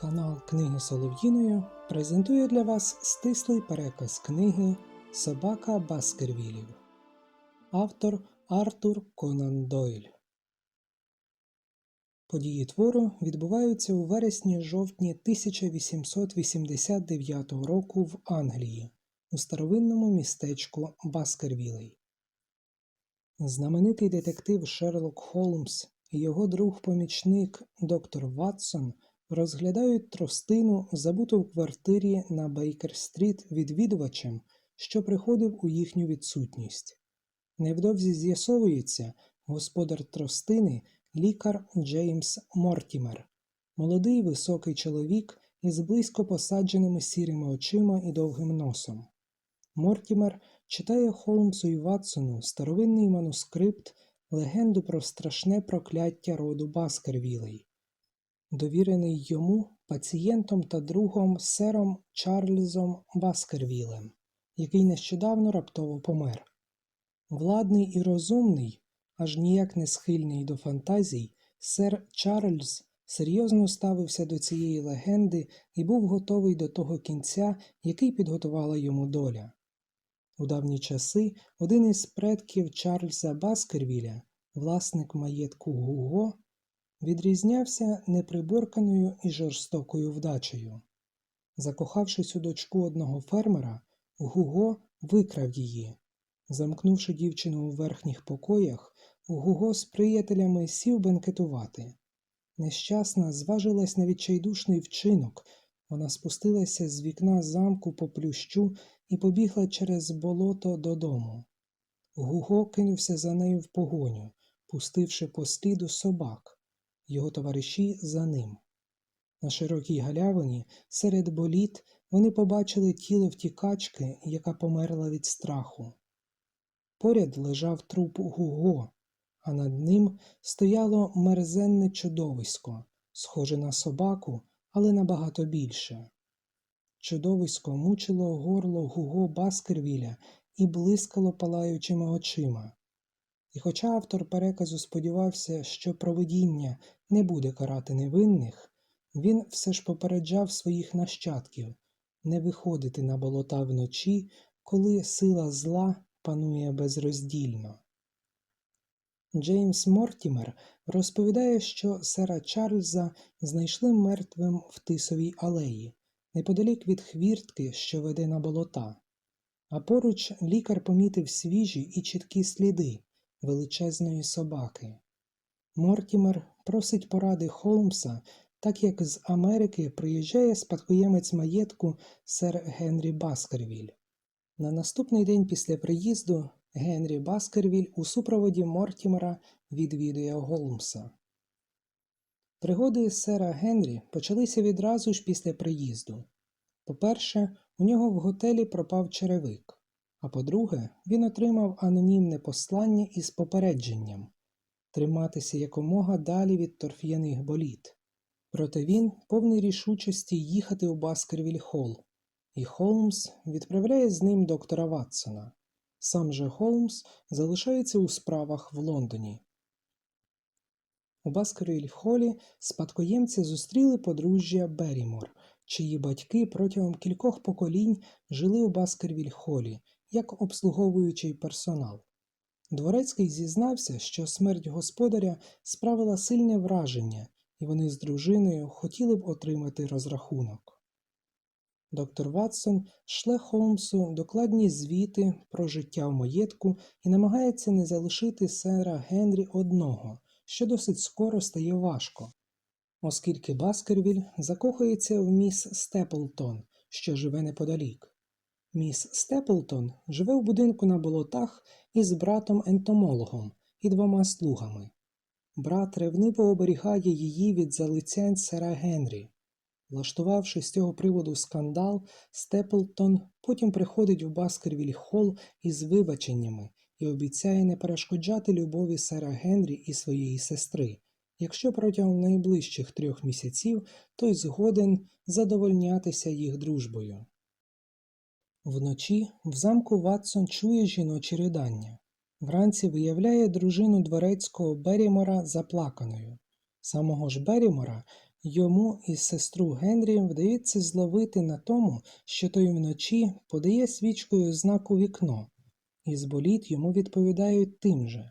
Канал Книги Солов'їною презентує для вас стислий переказ книги Собака Баскервілів. Автор Артур Конан Дойль. Події твору відбуваються у вересні-жовтні 1889 року в Англії у старовинному містечку Баскервілей. Знаменитий детектив Шерлок Холмс і його друг-помічник доктор Ватсон розглядають тростину, забуту в квартирі на Бейкер-стріт відвідувачем, що приходив у їхню відсутність. Невдовзі з'ясовується, господар тростини лікар Джеймс Мортімер, молодий високий чоловік із близько посадженими сірими очима і довгим носом. Мортімер читає Холмсу і Ватсону старовинний манускрипт легенду про страшне прокляття роду Баскервілей, довірений йому пацієнтом та другом сером Чарльзом Баскервілем, який нещодавно раптово помер. Владний і розумний, аж ніяк не схильний до фантазій, сер Чарльз серйозно ставився до цієї легенди і був готовий до того кінця, який підготувала йому доля. У давні часи один із предків Чарльза Баскервіля, власник маєтку Гуго, відрізнявся неприборканою і жорстокою вдачею. Закохавшись у дочку одного фермера, Гуго викрав її. Замкнувши дівчину у верхніх покоях, Гуго з приятелями сів бенкетувати. Нещасна зважилась на відчайдушний вчинок. Вона спустилася з вікна замку по плющу і побігла через болото додому. Гуго кинувся за нею в погоню, пустивши по сліду собак, його товариші за ним. На широкій галявині серед боліт вони побачили тіло втікачки, яка померла від страху. Поряд лежав труп Гуго, а над ним стояло мерзенне чудовисько, схоже на собаку, але набагато більше. Чудовисько мучило горло Гуго Баскервіля і блискало палаючими очима. І хоча автор переказу сподівався, що провидіння не буде карати невинних, він все ж попереджав своїх нащадків не виходити на болота вночі, коли сила зла панує безроздільно. Джеймс Мортімер розповідає, що сера Чарльза знайшли мертвим в тисовій алеї, неподалік від хвіртки, що веде на болота, а поруч лікар помітив свіжі і чіткі сліди величезної собаки. Мортімер просить поради Холмса, так як з Америки приїжджає спадкоємець маєтку сер Генрі Баскервіль. На наступний день після приїзду Генрі Баскервіль у супроводі Мортімера відвідує Голмса. Пригоди сера Генрі почалися відразу ж після приїзду. По-перше, у нього в готелі пропав черевик, а по-друге, він отримав анонімне послання із попередженням триматися якомога далі від торф'яних боліт. Проте він повний рішучості їхати у Баскервіль Холл, і Холмс відправляє з ним доктора Ватсона. Сам же Холмс залишається у справах в Лондоні. У Баскервіль Холі спадкоємці зустріли подружжя Берімор, чиї батьки протягом кількох поколінь жили у Баскервіль Холі як обслуговуючий персонал. Дворецький зізнався, що смерть господаря справила сильне враження, і вони з дружиною хотіли б отримати розрахунок. Доктор Ватсон шле Холмсу докладні звіти про життя в маєтку і намагається не залишити сера Генрі одного, що досить скоро стає важко, оскільки Баскервіль закохується в міс Степлтон, що живе неподалік. Міс Степлтон живе в будинку на болотах із братом ентомологом і двома слугами. Брат ревниво оберігає її від залицянь сера Генрі. Влаштувавши з цього приводу скандал, Степлтон потім приходить у Баскервіль Холл із вибаченнями і обіцяє не перешкоджати любові сера Генрі і своєї сестри, якщо протягом найближчих трьох місяців той згоден задовольнятися їх дружбою. Вночі в замку Ватсон чує жіночі ридання. Вранці виявляє дружину дворецького Берімора заплаканою. Самого ж Берімора Йому і сестру Генрі вдається зловити на тому, що той вночі подає свічкою знак у вікно, і з боліт йому відповідають тим же.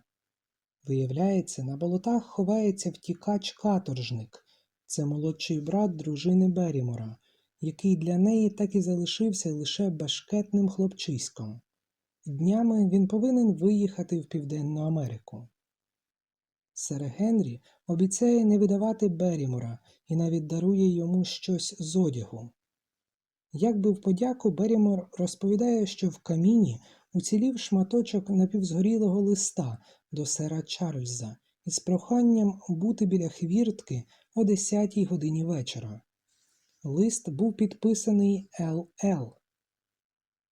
Виявляється, на болотах ховається втікач-каторжник. Це молодший брат дружини Берімора, який для неї так і залишився лише башкетним хлопчиськом. Днями він повинен виїхати в Південну Америку. Сер Генрі обіцяє не видавати Берімора і навіть дарує йому щось з одягу. Якби в подяку Берімор розповідає, що в каміні уцілів шматочок напівзгорілого листа до сера Чарльза із проханням бути біля хвіртки о 10 годині вечора. Лист був підписаний Л.Л.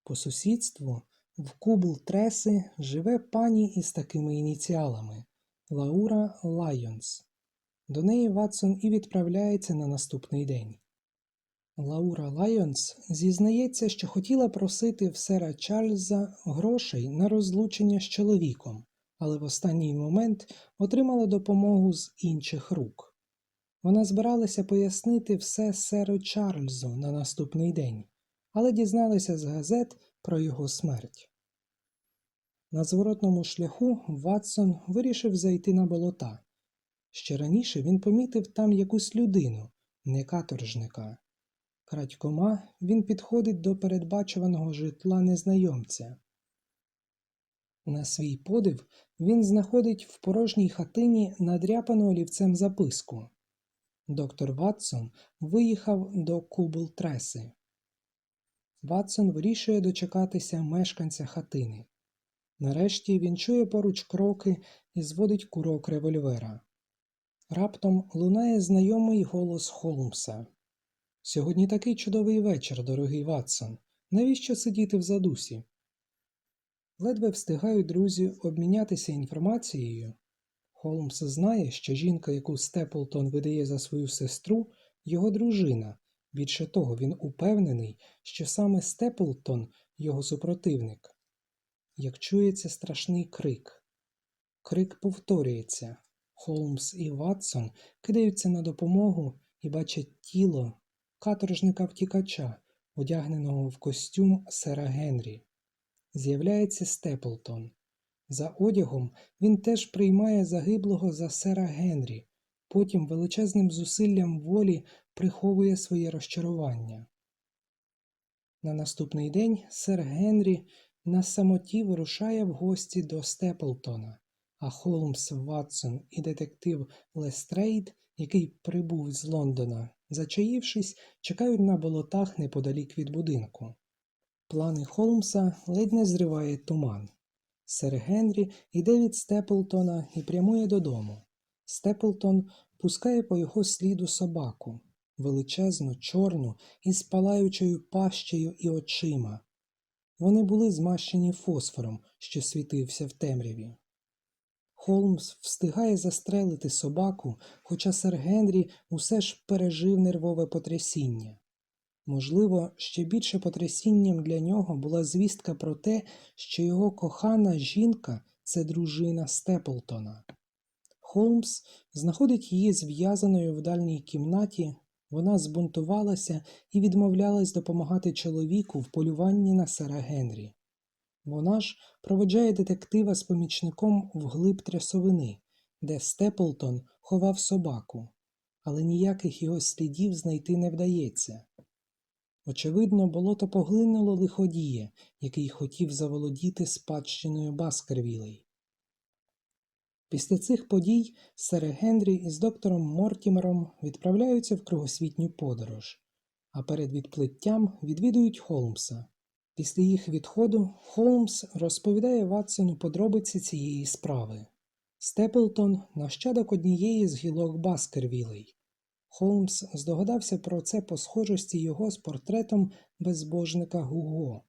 По сусідству в Кубл Треси живе пані із такими ініціалами Лаура Лайонс. До неї Ватсон і відправляється на наступний день. Лаура Лайонс зізнається, що хотіла просити в сера Чарльза грошей на розлучення з чоловіком, але в останній момент отримала допомогу з інших рук. Вона збиралася пояснити все серу Чарльзу на наступний день, але дізналася з газет про його смерть. На зворотному шляху Ватсон вирішив зайти на болота. Ще раніше він помітив там якусь людину, не каторжника. Крадькома він підходить до передбачуваного житла незнайомця. На свій подив він знаходить в порожній хатині надряпану олівцем записку. Доктор Ватсон виїхав до Кубл Треси. Ватсон вирішує дочекатися мешканця хатини. Нарешті він чує поруч кроки і зводить курок револьвера. Раптом лунає знайомий голос Холмса. Сьогодні такий чудовий вечір, дорогий Ватсон. Навіщо сидіти в задусі? Ледве встигають друзі обмінятися інформацією. Холмс знає, що жінка, яку Степлтон видає за свою сестру, його дружина. Більше того, він упевнений, що саме Степлтон його супротивник. Як чується страшний крик. Крик повторюється. Холмс і Ватсон кидаються на допомогу і бачать тіло каторжника втікача, одягненого в костюм сера Генрі. З'являється Степлтон. За одягом він теж приймає загиблого за сера Генрі, потім величезним зусиллям волі приховує своє розчарування. На наступний день сер Генрі на самоті вирушає в гості до Степлтона, а Холмс, Ватсон і детектив Лестрейд, який прибув з Лондона, зачаївшись, чекають на болотах неподалік від будинку. Плани Холмса ледь не зриває туман. Сер Генрі йде від Степлтона і прямує додому. Степлтон пускає по його сліду собаку, величезну, чорну із палаючою пащею і очима. Вони були змащені фосфором, що світився в темряві. Холмс встигає застрелити собаку, хоча сер Генрі усе ж пережив нервове потрясіння. Можливо, ще більше потрясінням для нього була звістка про те, що його кохана жінка це дружина Степлтона. Холмс знаходить її зв'язаною в дальній кімнаті, вона збунтувалася і відмовлялась допомагати чоловіку в полюванні на сера Генрі. Вона ж проведжає детектива з помічником вглиб трясовини, де Степлтон ховав собаку, але ніяких його слідів знайти не вдається. Очевидно, болото поглинуло лиходія, який хотів заволодіти спадщиною Баскервілей. Після цих подій сер Генрі із доктором Мортімером відправляються в кругосвітню подорож, а перед відплиттям відвідують Холмса. Після їх відходу Холмс розповідає Ватсону подробиці цієї справи. Степлтон нащадок однієї з гілок Баскервілей. Холмс здогадався про це по схожості його з портретом безбожника Гуго.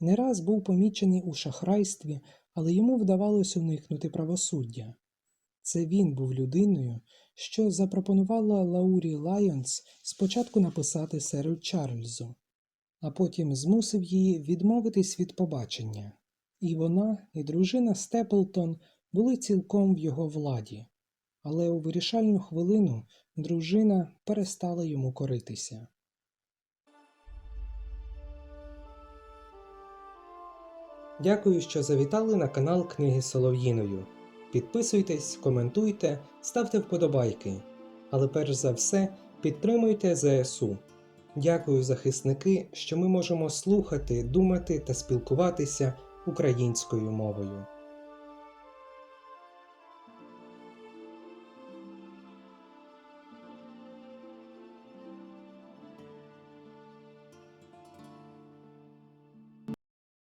Не раз був помічений у шахрайстві, але йому вдавалося уникнути правосуддя. Це він був людиною, що запропонувала Лаурі Лайонс спочатку написати серу Чарльзу, а потім змусив її відмовитись від побачення. І вона, і дружина Степлтон були цілком в його владі. Але у вирішальну хвилину дружина перестала йому коритися. Дякую, що завітали на канал Книги Солов'їною. Підписуйтесь, коментуйте, ставте вподобайки. Але перш за все підтримуйте ЗСУ. Дякую, захисники, що ми можемо слухати, думати та спілкуватися українською мовою.